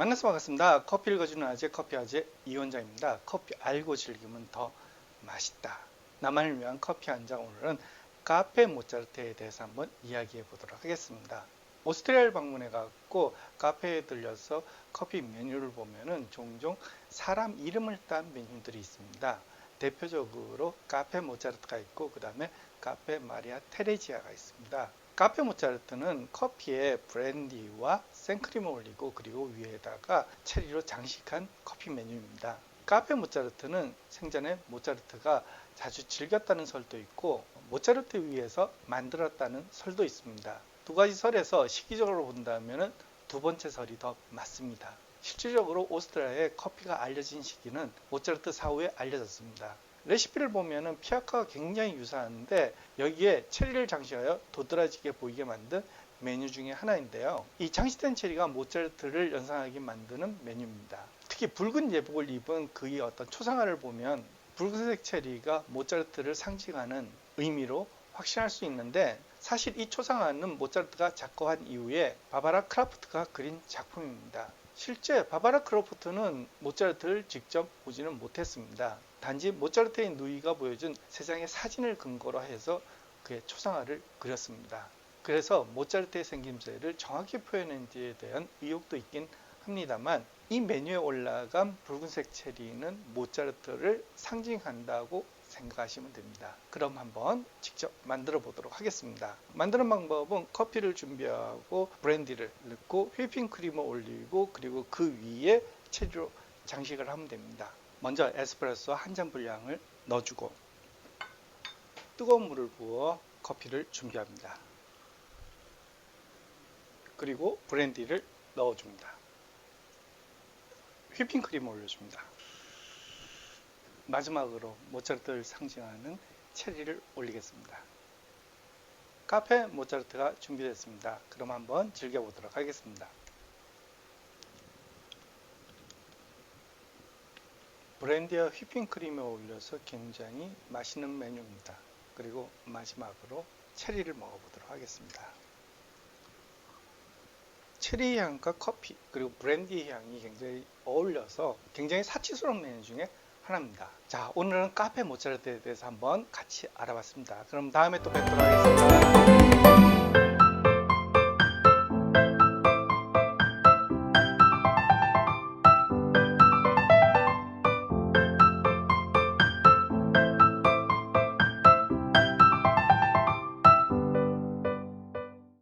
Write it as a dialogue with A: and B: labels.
A: 네, 만나서 반갑습니다. 커피 읽어주는 아재 커피 아재 이원장입니다. 커피 알고 즐기면 더 맛있다. 나만을 위한 커피 한 잔 오늘은 카페 모차르트에 대해서 한번 이야기해 보도록 하겠습니다. 오스트리아를 방문해 갖고 카페에 들려서 커피 메뉴를 보면은 종종 사람 이름을 딴 메뉴들이 있습니다. 대표적으로 카페 모차르트가 있고 그 다음에 카페 마리아 테레지아가 있습니다. 카페 모차르트는 커피에 브랜디와 생크림을 올리고 그리고 위에다가 체리로 장식한 커피 메뉴입니다. 카페 모차르트는 생전에 모차르트가 자주 즐겼다는 설도 있고 모차르트 위에서 만들었다는 설도 있습니다. 두 가지 설에서 시기적으로 본다면 두 번째 설이 더 맞습니다. 실질적으로 오스트리아에 커피가 알려진 시기는 모차르트 사후에 알려졌습니다. 레시피를 보면은 피아카가 굉장히 유사한데 여기에 체리를 장식하여 도드라지게 보이게 만든 메뉴 중에 하나인데요. 이 장식된 체리가 모차르트를 연상하게 만드는 메뉴입니다. 특히 붉은 예복을 입은 그의 어떤 초상화를 보면 붉은색 체리가 모차르트를 상징하는 의미로 확신할 수 있는데 사실 이 초상화는 모차르트가 작곡한 이후에 바바라 크라프트가 그린 작품입니다. 실제 바바라 크로프트는 모차르트를 직접 보지는 못했습니다. 단지 모차르트의 누이가 보여준 세 장의 사진을 근거로 해서 그의 초상화를 그렸습니다. 그래서 모차르트의 생김새를 정확히 표현했는지에 대한 의혹도 있긴 합니다만 이 메뉴에 올라간 붉은색 체리는 모차르트를 상징한다고 생각하시면 됩니다. 그럼 한번 직접 만들어 보도록 하겠습니다. 만드는 방법은 커피를 준비하고 브랜디를 넣고 휘핑크림을 올리고 그리고 그 위에 체리로 장식을 하면 됩니다. 먼저 에스프레소 한 잔 분량을 넣어주고 뜨거운 물을 부어 커피를 준비합니다. 그리고 브랜디를 넣어줍니다. 휘핑크림을 올려줍니다. 마지막으로 모차르트를 상징하는 체리를 올리겠습니다. 카페 모차르트가 준비됐습니다. 그럼 한번 즐겨보도록 하겠습니다. 브랜디와 휘핑크림에 올려서 굉장히 맛있는 메뉴입니다. 그리고 마지막으로 체리를 먹어보도록 하겠습니다. 체리 향과 커피 그리고 브랜디 향이 굉장히 어울려서 굉장히 사치스러운 메뉴 중에 하나입니다. 자, 오늘은 카페 모차르트에 대해서 한번 같이 알아봤습니다. 그럼 다음에 또 뵙도록 하겠습니다.